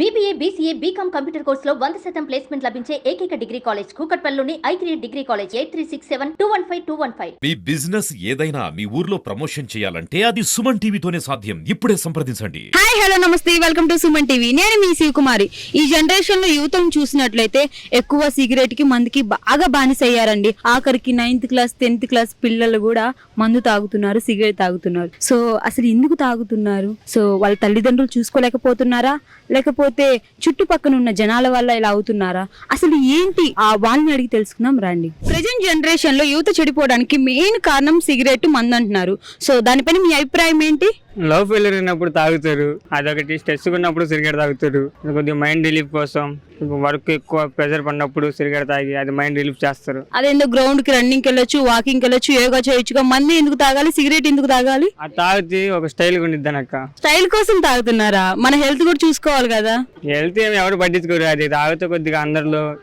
BBA BCA BCom computer కోర్సులో వంద శాతం ప్లేస్మెంట్ లభించే ఏకైక degree college కూకట్పల్లిలోని I three degree college eight three six seven two one five two one five me business ఏదైనా మీ ఊర్లో ప్రమోషన్ చేయాలంటే అది సుమన్ టీవీతోనే సాధ్యం. ఇప్పుడే సంప్రదించండి. హాయ్ హలో నమస్తే. Welcome to Suman TV. నేను మీ శివకుమారి. ఈ జనరేషన్లో యువతను చూసినట్లయితే ఎక్కువ సిగరెట్కి మందుకి బాగా బానిస అయ్యారండి ఆఖరికి నైన్త్ క్లాస్ టెన్త్ క్లాస్ పిల్లలు కూడా మందు తాగుతున్నారు సిగరెట్ తాగుతున్నారు. సో అసలు ఎందుకు తాగుతున్నారు? సో వాళ్ళ తల్లిదండ్రులు చూసుకోలేకపోతున్నారా? లేకపోతే చుట్టుపక్కల ఉన్న జనాల వల్ల ఇలా అవుతున్నారా? అసలు ఏంటి? ఆ వాళ్ళని అడిగి తెలుసుకుందాం రండి. ప్రజెంట్ జనరేషన్లో యువత చెడిపోవడానికి మెయిన్ కారణం సిగరెట్ మందు అంటున్నారు సో దానిపైన మీ అభిప్రాయం ఏంటి? లవ్ ఫెయిల్యూర్ ఉన్నప్పుడు తాగుతారు. అదొకటి. స్ట్రెస్ ఉన్నప్పుడు సిగరెట్ తాగుతారు. కొద్దిగా మైండ్ రిలీఫ్ కోసం. వర్క్ ఎక్కువ ప్రెషర్ పడినప్పుడు సిగరెట్ తాగి అది మైండ్ రిలీఫ్ చేస్తారు. అదేందో గ్రౌండ్కి రన్నింగ్ వెళ్ళొచ్చు వాకింగ్ వెళ్ళొచ్చు యోగా చేయొచ్చుగా? మంది ఎందుకు తాగాలి? సిగరెట్ ఎందుకు తాగాలి? అది తాగితే ఒక స్టైల్గా ఉండిద్ది అక్క స్టైల్ కోసం తాగుతున్నారా? మన హెల్త్ కూడా చూసుకోవాలి కదా. వెళ్తే ఏమి ఎవరు పట్టించుకోరు. అది తాగితే కొద్దిగా అందరిలో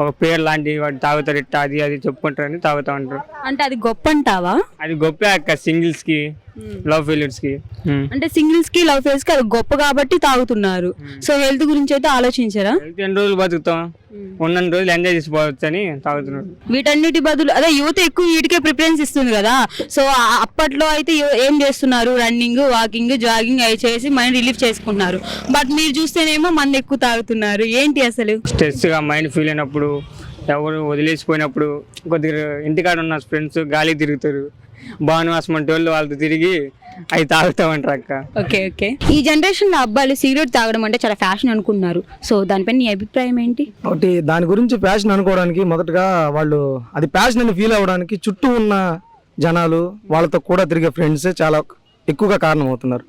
ఒక పేరు లాంటి వాడు తాగుతారు ఇట్ట అది అది చెప్పుకుంటారని తాగుతూ ఉంటారు. అంటే అది గొప్ప అంటావా అది గొప్పే అక్క సింగిల్స్కి లవ్ ఫెయిల్యూర్స్కి. ఉమ్. అంటే సింగిల్స్కి లవ్ ఫేస్కి అది గొప్ప కాబట్టి తాగుతున్నారు. సో హెల్త్ గురించి అయితే ఆలోచించరా? ఎన్ని రోజులు బతుకుతాం? ఉన్న రోజులు ఎంజాయ్ చేసిపోవచ్చు అని తాగుతున్నారు వీటన్నిటి బదులు అదే యువత ఎక్కువ వీటికే ప్రిఫరెన్స్ ఇస్తుంది కదా. సో అప్పట్లో అయితే ఏం చేస్తున్నారు? రన్నింగ్ వాకింగ్ జాగింగ్ అవి చేసి మైండ్ రిలీఫ్ చేసుకుంటున్నారు. బట్ మీరు చూస్తేనేమో మంది ఎక్కువ తాగుతున్నారు. ఏంటి అసలు? స్ట్రెస్గా మైండ్ ఫీల్ అయినప్పుడు ఎవరు వదిలేసిపోయినప్పుడు కొద్దిగా ఇంటికాడ ఉన్న ఫ్రెండ్స్ గాలి తిరుగుతారు. భానువాసం అంటే వాళ్ళు వాళ్ళతో తిరిగి అవి తాగుతూ ఉంటారు అక్క. Okay okay. ఈ జనరేషన్లో అబ్బాయిలు సిగరెట్ తాగడం అంటే చాలా ఫ్యాషన్ అనుకుంటున్నారు. సో దానిపై నీ అభిప్రాయం ఏంటి? ఒకటి దాని గురించి ప్యాషన్ అనుకోవడానికి మొదటగా వాళ్ళు అది ప్యాషన్ అని ఫీల్ అవ్వడానికి చుట్టూ ఉన్న జనాలు వాళ్ళతో కూడా తిరిగే ఫ్రెండ్స్ చాలా ఎక్కువగా కారణం అవుతున్నారు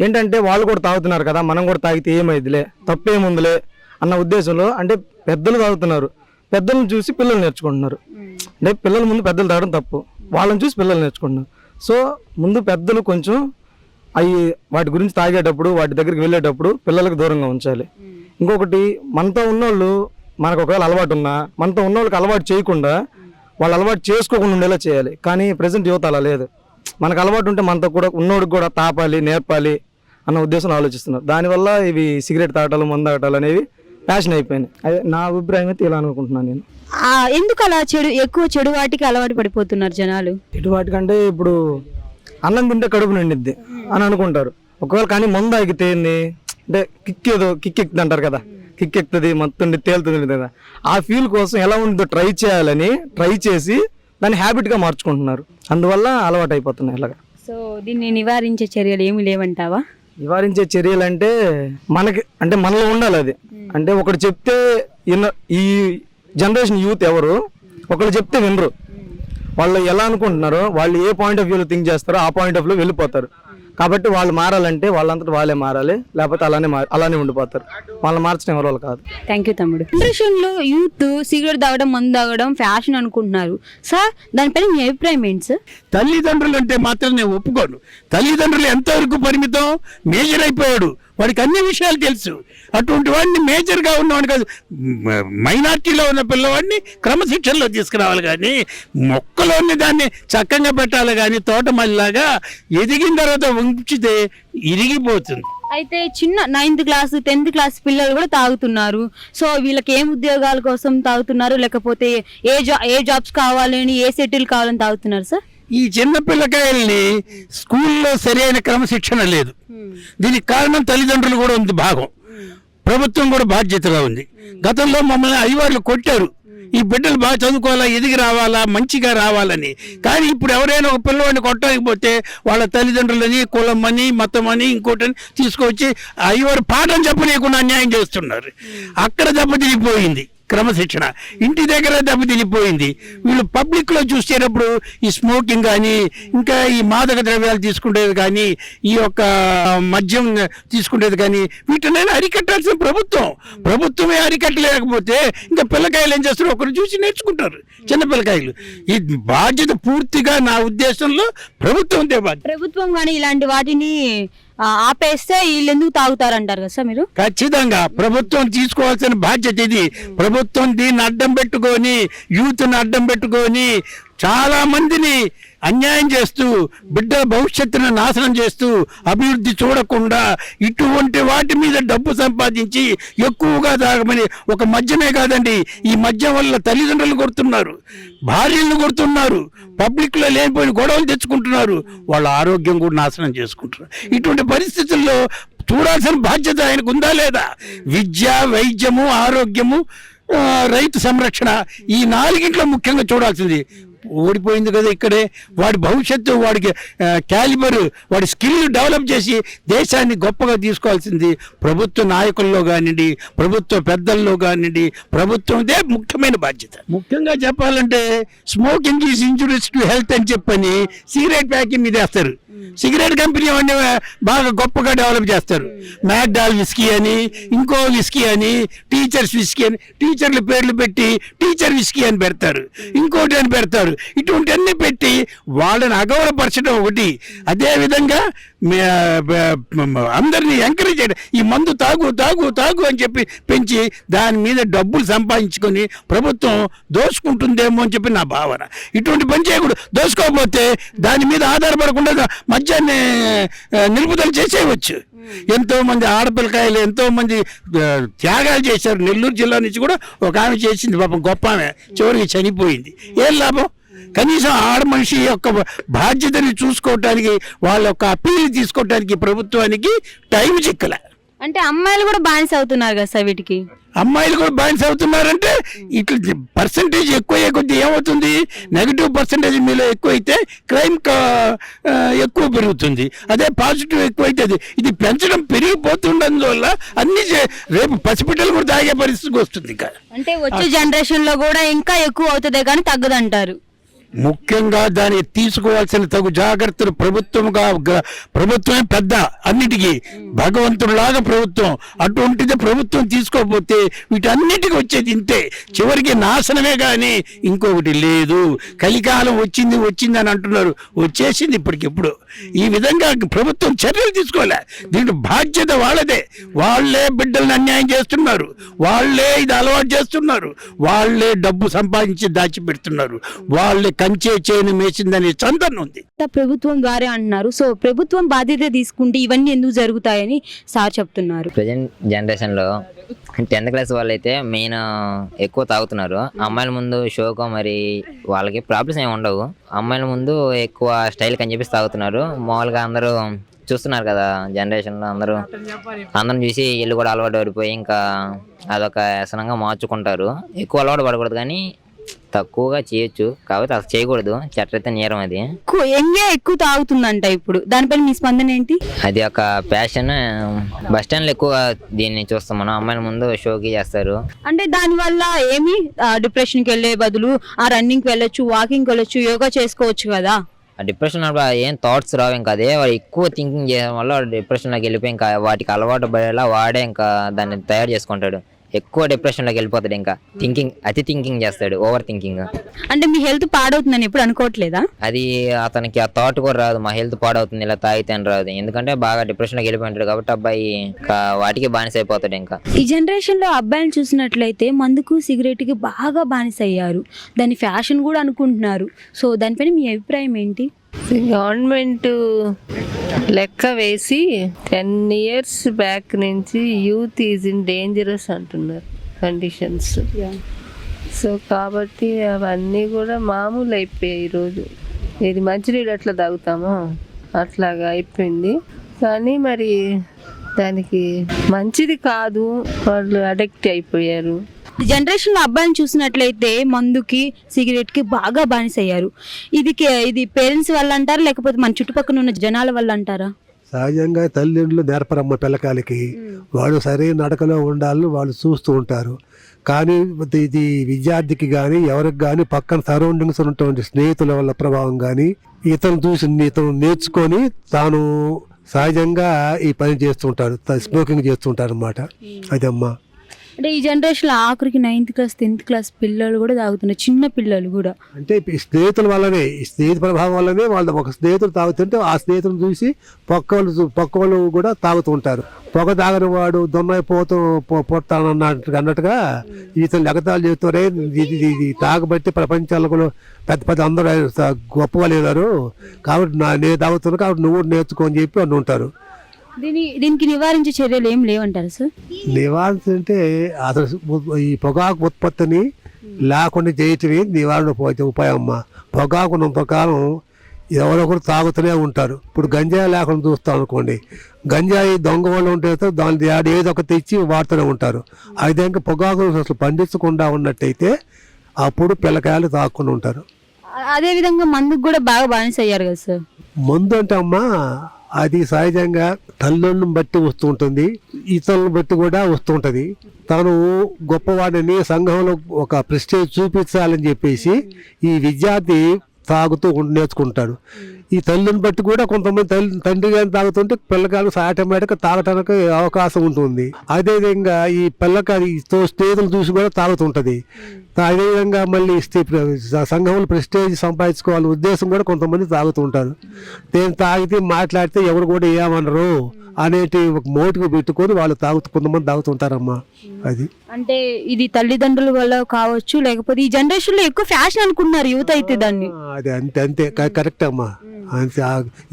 ఏంటంటే వాళ్ళు కూడా తాగుతున్నారు కదా మనం కూడా తాగితే ఏమైందిలే తప్పేముందిలే అన్న ఉద్దేశంలో అంటే పెద్దలు తాగుతున్నారు. పెద్దలను చూసి పిల్లలు నేర్చుకుంటున్నారు. అంటే పిల్లల ముందు పెద్దలు తాగడం తప్పు. వాళ్ళని చూసి పిల్లలు నేర్చుకుంటున్నారు సో ముందు పెద్దలు కొంచెం అవి వాటి గురించి తాగేటప్పుడు వాటి దగ్గరికి వెళ్ళేటప్పుడు పిల్లలకు దూరంగా ఉంచాలి. ఇంకొకటి మనతో ఉన్నోళ్ళు మనకు ఒకవేళ అలవాటు ఉన్నా మనతో ఉన్నోళ్ళకి అలవాటు చేయకుండా వాళ్ళు అలవాటు చేసుకోకుండా ఉండేలా చేయాలి. కానీ ప్రజెంట్ యువత అలా లేదు. మనకు అలవాటు ఉంటే మనతో కూడా ఉన్నోడికి కూడా తాపాలి నేర్పాలి అన్న ఉద్దేశంలో ఆలోచిస్తున్నారు. దానివల్ల ఇవి సిగరెట్ తాగటాలు మందు తాగటాలు అనేవి ప్యాషన్ అయిపోయినాయి. అదే నా అభిప్రాయం అయితే ఇలా అనుకుంటున్నాను నేను. ఎందుకు అలా చెడు ఎక్కువ చెడు వాటికి అలవాటు పడిపోతున్నారు జనాలు? ఇటు వాటికంటే ఇప్పుడు అన్నం తింటే కడుపు నిండిద్ది అని అనుకుంటారు. ఒకవేళ కానీ మందు ఆగితే ఏంది? అంటే కిక్ ఏదో కిక్ ఎక్కుతుంది అంటారు కదా. కిక్ ఎక్కుతుంది మొత్తం తేలుతుంది కదా. ఆ ఫీల్ కోసం ఎలా ఉందో ట్రై చేయాలని ట్రై చేసి దాన్ని హ్యాబిట్గా మార్చుకుంటున్నారు. అందువల్ల అలవాటు అయిపోతున్నాయి ఇలాగా. సో దీన్ని నివారించే చర్యలు ఏమి లేవంటావా? నివారించే చర్యలు అంటే మనకి అంటే మనలో ఉండాలి అది. అంటే ఒకటి చెప్తే ఈ జనరేషన్ యూత్ ఎవరు? ఒకళ్ళు చెప్తే వినరు. వాళ్ళు ఎలా అనుకుంటున్నారో వాళ్ళు ఏ పాయింట్ ఆఫ్ వ్యూలో థింక్ చేస్తారో ఆ పాయింట్ ఆఫ్ వ్యూలో వెళ్ళిపోతారు. కాబట్టి వాళ్ళు మారాలంటే వాళ్ళంతటా వాళ్ళే మారాలి లేకపోతే అలానే అలానే ఉండిపోతారు. వాళ్ళని మార్చడం ఎవరి వాళ్ళు కాదు. థ్యాంక్ యూ తమ్ముడు. జనరేషన్లో యూత్ సిగరెట్ తాగడం మందు తాగడం ఫ్యాషన్ అనుకుంటున్నారు. సార్ దానిపైన మీ అభిప్రాయం ఏంటి సార్ తల్లిదండ్రులు అంటే మాత్రం నేను ఒప్పుకోను. తల్లిదండ్రులు ఎంతవరకు పరిమితం? మేజర్ అయిపోయాడు. వాడికి అన్ని విషయాలు తెలుసు. అటువంటి వాడిని మేజర్గా ఉన్నవాడు కాదు. మైనార్టీలో ఉన్న పిల్లవాడిని క్రమశిక్షణలో తీసుకురావాలి కానీ మొక్కలోని దాన్ని చక్కగా పెట్టాలి కానీ తోటమల్లిలాగా ఎదిగిన తర్వాత ఉంచితే ఇరిగిపోతుంది. అయితే చిన్న నైన్త్ క్లాస్ టెన్త్ క్లాస్ పిల్లలు కూడా తాగుతున్నారు. సో వీళ్ళకి ఏం ఉద్యోగాల కోసం తాగుతున్నారు? లేకపోతే ఏ జా ఏ జాబ్స్ కావాలని ఏ సెటిల్ కావాలని తాగుతున్నారు సార్ ఈ చిన్న పిల్లకాయల్ని స్కూల్లో సరైన క్రమశిక్షణ లేదు. దీనికి కారణం తల్లిదండ్రులు కూడా ఉంది భాగం. ప్రభుత్వం కూడా బాధ్యతగా ఉంది. గతంలో మమ్మల్ని అయ్యవార్లు కొట్టారు. ఈ బిడ్డలు బాగా చదువుకోవాలా ఎదిగి రావాలా మంచిగా రావాలని. కానీ ఇప్పుడు ఎవరైనా ఒక పిల్లవాడిని కొట్టడానికి పోతే వాళ్ళ తల్లిదండ్రులని కులం అని మతం అని ఇంకోటని తీసుకొచ్చి అయ్యవారు పాఠం చెప్పనీయకుండా అన్యాయం చేస్తున్నారు. అక్కడ దెబ్బతిరిగిపోయింది క్రమశిక్షణ. ఇంటి దగ్గర దెబ్బతినిపోయింది వీళ్ళు పబ్లిక్లో చూసేటప్పుడు ఈ స్మోకింగ్ కానీ ఇంకా ఈ మాదక ద్రవ్యాలు తీసుకునేది కానీ ఈ యొక్క మద్యం తీసుకునేది కానీ వీటినైనా అరికట్టాల్సిన ప్రభుత్వం. ప్రభుత్వమే అరికట్టలేకపోతే ఇంకా పిల్లకాయలు ఏం చేస్తారు? ఒకరు చూసి నేర్చుకుంటారు. చిన్న పిల్లకాయలు. ఈ బాధ్యత పూర్తిగా నా ఉద్దేశంలో ప్రభుత్వం ప్రభుత్వం కానీ ఇలాంటి వాటిని ఆపేస్తే వీళ్ళు ఎందుకు తాగుతారంటారు కదా సార్ మీరు? ఖచ్చితంగా. ప్రభుత్వం తీసుకోవాల్సిన బాధ్యత ఇది. ప్రభుత్వం దీన్ని అడ్డం పెట్టుకొని యూత్ని అడ్డం పెట్టుకొని చాలా మందిని అన్యాయం చేస్తూ బిడ్డల భవిష్యత్తును నాశనం చేస్తూ అభివృద్ధి చూడకుండా ఇటువంటి వాటి మీద డబ్బు సంపాదించి ఎక్కువగా తాగమని ఒక మద్యమే కాదండి ఈ మద్యం వల్ల తల్లిదండ్రులు కొడుతున్నారు భార్యలను కొడుతున్నారు పబ్లిక్లో లేనిపోయిన గొడవలు తెచ్చుకుంటున్నారు వాళ్ళ ఆరోగ్యం కూడా నాశనం చేసుకుంటున్నారు. ఇటువంటి పరిస్థితుల్లో చూడాల్సిన బాధ్యత ఆయనకు ఉందా లేదా? విద్య వైద్యము ఆరోగ్యము రైతు సంరక్షణ ఈ నాలుగింట్లో ముఖ్యంగా చూడాల్సింది ఓడిపోయింది కదా ఇక్కడే. వాడి భవిష్యత్తు వాడికి క్యాలిబర్ వాడి స్కిల్ డెవలప్ చేసి దేశాన్ని గొప్పగా తీసుకోవాల్సింది ప్రభుత్వ నాయకుల్లో కానివ్వండి ప్రభుత్వ పెద్దల్లో కానివ్వండి ప్రభుత్వందే ముఖ్యమైన బాధ్యత. ముఖ్యంగా చెప్పాలంటే smoking is injuries to health అని చెప్పని సిగరెట్ ప్యాకింగ్ మీద వేస్తారు. సిగరెట్ కంపెనీ అవన్నీ బాగా గొప్పగా డెవలప్ చేస్తారు. మ్యాక్డాల్ విస్కీ అని ఇంకో విస్కీ అని టీచర్స్ విస్కీ అని టీచర్ల పేర్లు పెట్టి టీచర్ విస్కీ అని పెడతారు. ఇంకోటి అని పెడతారు. ఇటువంటి అన్ని పెట్టి వాళ్ళని అగౌరవపరచడం ఒకటి. అదే విధంగా మే- బ- మ- అందరినీ ఎంకరేజ్ చేయడం. ఈ మందు తాగు తాగు తాగు అని చెప్పి పెంచి దాని మీద డబ్బులు సంపాదించుకొని ప్రభుత్వం దోసుకుంటుందేమో అని చెప్పి నా భావన. ఇటువంటి పని చేయకూడదు. దోసుకోకపోతే దాని మీద ఆధారపడకుండా మద్యాన్ని ఆ, నిలుపుదల చేసేయవచ్చు. ఎంతో మంది ఆడపిల్లకాయలు ఎంతో మంది ఆ, త్యాగాలు చేశారు. నెల్లూరు జిల్లా నుంచి కూడా ఒక ఆమె చేసింది. పాపం గొప్ప ఆమె. చివరికి చనిపోయింది. ఏం లాభం? కనీసం ఆడ మనిషి యొక్క బాధ్యతని చూసుకోవటానికి వాళ్ళ యొక్క అప్పీల్ తీసుకోవటానికి ప్రభుత్వానికి టైం చిక్కలే. అంటే అమ్మాయిలు కూడా బానిస అవుతున్నారు కదా సార్ వీటికి? అమ్మాయిలు కూడా బానిస అవుతున్నారంటే ఇట్లా పర్సంటేజ్ ఎక్కువ కొద్ది ఏమవుతుంది? నెగిటివ్ పర్సంటేజ్ మీలో ఎక్కువైతే క్రైమ్ ఎక్కువ పెరుగుతుంది. అదే పాజిటివ్ ఎక్కువైతే అది ఇది పెంచడం పెరిగిపోతుండడం అన్ని రేపు పసిపిట్టలు కూడా తాగే పరిస్థితికి వస్తుంది ఇంకా. అంటే వచ్చే జనరేషన్లో కూడా ఇంకా ఎక్కువ అవుతుందే కానీ తగ్గదంటారు. ముఖ్యంగా దానికి తీసుకోవాల్సిన తగు జాగ్రత్తలు ప్రభుత్వంగా ప్రభుత్వమే పెద్ద అన్నిటికీ. భగవంతుడిలాగా ప్రభుత్వం అటువంటిది ప్రభుత్వం తీసుకోకపోతే వీటన్నిటికీ వచ్చేది ఇంతే. చివరికి నాశనమే కానీ ఇంకొకటి లేదు. కలికాలం వచ్చింది వచ్చింది అని అంటున్నారు. వచ్చేసింది ఇప్పటికిప్పుడు. ఈ విధంగా ప్రభుత్వం చర్యలు తీసుకోలే. దీంట్లో బాధ్యత వాళ్ళదే. వాళ్ళే బిడ్డల్ని అన్యాయం చేస్తున్నారు. వాళ్ళే ఇది అలవాటు చేస్తున్నారు. వాళ్ళే డబ్బు సంపాదించి దాచిపెడుతున్నారు. వాళ్ళే కంచే చేను మేసిందనే చందన ఉంది. ప్రభుత్వం గారే అంటున్నారు. సో ప్రభుత్వం బాధ్యత తీసుకుంటే ఇవన్నీ ఎందుకు జరుగుతాయని సార్ చెప్తున్నారు. ప్రజెంట్ జనరేషన్లో టెన్త్ క్లాస్ వాళ్ళైతే మెయిన్ ఎక్కువ తాగుతున్నారు. అమ్మాయిల ముందు షోకో మరి వాళ్ళకి ప్రాబ్లమ్స్ ఏమి ఉండవు. అమ్మాయిల ముందు ఎక్కువ స్టైల్ అని చెప్పేసి తాగుతున్నారు. మామూలుగా అందరూ చూస్తున్నారు కదా జనరేషన్లో అందరూ. అందరం చూసి ఇల్లు కూడా అలవాటు పడిపోయి ఇంకా అదొక వ్యసనంగా మార్చుకుంటారు. ఎక్కువ అలవాటు పడకూడదు కానీ తక్కువగా చేయొచ్చు. కాకపోతే అసలు చేయకూడదు. చట్టరీత్యా నేరం అది. ఎక్కువ ఎంగే ఎక్కువ తాగుతుందంట ఇప్పుడు. దానిపైన మీ స్పందన ఏంటి? అది ఒక ప్యాషన్ బస్ స్టాండ్లో ఎక్కువ దీన్ని చూస్తాం మనం. అమ్మాయిల ముందు షోకి చేస్తారు. అంటే దాని వల్ల ఏమి? డిప్రెషన్కి వెళ్ళే బదులు ఆ రన్నింగ్కి వెళ్ళొచ్చు వాకింగ్కి వెళ్ళొచ్చు యోగా చేసుకోవచ్చు కదా? ఆ డిప్రెషన్ అప్పుడు ఏం థాట్స్ రావు. ఇంకా అదే వాడు ఎక్కువ థింకింగ్ చేయడం వల్ల డిప్రెషన్లోకి వెళ్ళిపోయి ఇంకా వాటికి అలవాటు పడేలా వాడే ఇంకా దాన్ని తయారు చేసుకుంటాడు. ఎక్కువ డిప్రెషన్లోకి వెళ్ళిపోతాడు ఇంకా. థింకింగ్ అతి థింకింగ్ చేస్తాడు ఓవర్ థింకింగ్ అంటే మీ హెల్త్ పాడవుతుందని ఎప్పుడు అనుకోవట్లేదా? అది అతనికి ఆ థాట్ కూడా రాదు మా హెల్త్ పాడవుతుంది ఇలా తాగితే అని రాదు. ఎందుకంటే బాగా డిప్రెషన్లోకి వెళ్ళిపోయింటాడు కాబట్టి అబ్బాయి ఇంకా వాటికి బానిస అయిపోతాడు ఇంకా. ఈ జనరేషన్లో అబ్బాయిలు చూసినట్లయితే మందుకు సిగరెట్కి బాగా బానిస అయ్యారు దాని ఫ్యాషన్ కూడా అనుకుంటున్నారు. సో దానిపైన మీ అభిప్రాయం ఏంటి? గవర్నమెంట్ లెక్క వేసి టెన్ ఇయర్స్ బ్యాక్ నుంచి యూత్ ఈజ్ ఇన్ డేంజరస్ అంటున్నారు కండిషన్స్ సో కాబట్టి అవన్నీ కూడా మామూలు అయిపోయాయి ఈరోజు ఇది మంచినీళ్ళు ఎట్లా తాగుతామో అట్లాగా అయిపోయింది. కానీ మరి దానికి మంచిది కాదు. వాళ్ళు అడిక్ట్ అయిపోయారు. ఈ జనరేషన్లో అబ్బాయిని చూసినట్లయితే మందుకి సిగరెట్కి బాగా బానిస అయ్యారు ఇది ఇది పేరెంట్స్ వల్ల అంటారా లేకపోతే మన చుట్టుపక్కల ఉన్న జనాల వల్ల అంటారా సహజంగా తల్లిదండ్రులు నేర్పరమ్మ పిల్లకాయలకి వాడు సరైన నడకలో ఉండాలని వాళ్ళు చూస్తూ ఉంటారు. కానీ ఇది- విద్యార్థికి కానీ ఎవరికి కానీ పక్కన సరౌండింగ్స్ ఉన్నటువంటి స్నేహితుల వల్ల ప్రభావం కానీ ఇతను చూసి ఇతను నేర్చుకొని తాను సహజంగా ఈ పని చేస్తుంటాడు స్మోకింగ్ చేస్తుంటాడు అనమాట అదమ్మా. అంటే ఈ జనరేషన్ ఆఖరికి నైన్త్ క్లాస్ టెన్త్ క్లాస్ పిల్లలు కూడా తాగుతున్నారు చిన్న పిల్లలు కూడా. అంటే స్నేహితుల వల్లనే స్నేహితు ప్రభావం వల్లనే వాళ్ళు ఒక స్నేహితుడు తాగుతుంటే ఆ స్నేహితులను చూసి పక్క వాళ్ళు పక్క వాళ్ళు కూడా తాగుతూ ఉంటారు. పొగ తాగని వాడు దొన్నైపోతూ పొట్టానన్నట్టు అన్నట్టుగా ఇతను ఎగతాలు చేస్తారే ఇది ఇది- తాగబట్టి ప్రపంచాల్లో కూడా పెద్ద పెద్ద అందరూ గొప్ప వాళ్ళు కాబట్టి నా నేను తాగుతున్నా కాబట్టి నువ్వు నేర్చుకో అని చెప్పి అని ఉంటారు దీని దీనికి నివారించే చర్యలు ఏం లేవంటారు సార్ నివారణ అంటే అసలు ఈ పొగాకు ఉత్పత్తిని లేకుండా చేయటమే నివారణ ఉపాయ- ఉపాయం అమ్మ. పొగాకు ఉన్నంత కాలం ఎవరొకరు తాగుతూనే ఉంటారు. ఇప్పుడు గంజాయి లేకుండా చూస్తాం అనుకోండి. గంజాయి దొంగ వాళ్ళు ఉంటే దాని యాడ్ ఏదో ఒక తెచ్చి వాడుతూనే ఉంటారు. అయితే ఇంకా పొగాకు అసలు పండించకుండా ఉన్నట్టయితే అప్పుడు పిల్లకాయలు తాగకుండా ఉంటారు. అదే విధంగా మందుకు కూడా బాగా బానిస అయ్యారు కదా సార్ మందు అంటే అమ్మా అది సహజంగా తల్లులను బట్టి వస్తూ ఉంటుంది ఇతరులను బట్టి కూడా వస్తూ ఉంటుంది తను గొప్పవాడిని సంఘంలో ఒక ప్రెస్టేజ్ చూపించాలని చెప్పేసి ఈ విద్యార్థి తాగుతూ ఉండి నేర్చుకుంటాడు. ఈ తల్లిని బట్టి కూడా కొంతమంది తల్లి తండ్రి కానీ తాగుతుంటే పిల్లకాయలు ఆటోమేటిక్గా తాగటానికి అవకాశం ఉంటుంది. అదేవిధంగా ఈ పిల్లకాయ తో స్నేహితులు చూసి కూడా తాగుతుంటుంది. అదేవిధంగా మళ్ళీ స్టే- సంఘంలో ప్రెస్టేజ్ సంపాదించుకోవాలి ఉద్దేశం కూడా కొంతమంది తాగుతుంటారు. నేను తాగితే మాట్లాడితే ఎవరు కూడా ఏమనరు. అనేటి ఒక మోటుకు పెట్టుకొని వాళ్ళు తాగుతూ కొంతమంది తాగుతుంటారమ్మా అది. అంటే ఇది తల్లిదండ్రుల వల్ల కావచ్చు లేకపోతే ఈ జనరేషన్లో ఎక్కువ ఫ్యాషన్ అనుకుంటున్నారు యువత అయితే దాన్ని. అది అంతే అంతే. కరెక్ట్ అమ్మా. అంతే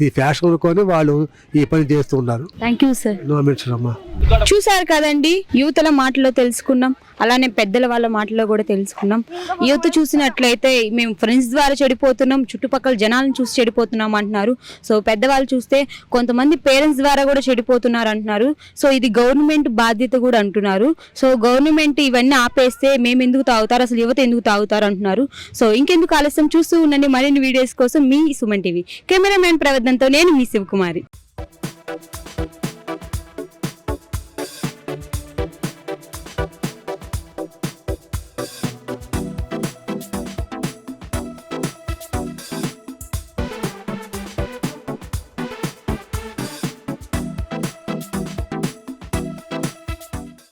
ఈ ఫ్యాషన్ అనుకొని వాళ్ళు ఈ పని చేస్తున్నారు థ్యాంక్ యూ సార్ చూసారు కదండి యువతల మాటలో తెలుసుకున్నాం. అలానే పెద్దల వాళ్ళ మాటలో కూడా తెలుసుకున్నాం. యువత చూసినట్లయితే మేము ఫ్రెండ్స్ ద్వారా చెడిపోతున్నాం చుట్టుపక్కల జనాలను చూసి చెడిపోతున్నాం అంటున్నారు. సో పెద్దవాళ్ళు చూస్తే కొంతమంది పేరెంట్స్ ద్వారా కూడా చెడిపోతున్నారు అంటున్నారు. సో ఇది గవర్నమెంట్ బాధ్యత కూడా అంటున్నారు. సో గవర్నమెంట్ ఇవన్నీ ఆపేస్తే మేము ఎందుకు తాగుతారు? అసలు యువత ఎందుకు తాగుతారు అంటున్నారు. సో ఇంకెందుకు ఆలస్యం? చూస్తూ ఉండండి మరిన్ని వీడియోస్ కోసం మీ సుమన్ టీవీ. కెమెరామ్యాన్ ప్రవర్ధనతో నేను మీ శివకుమారి.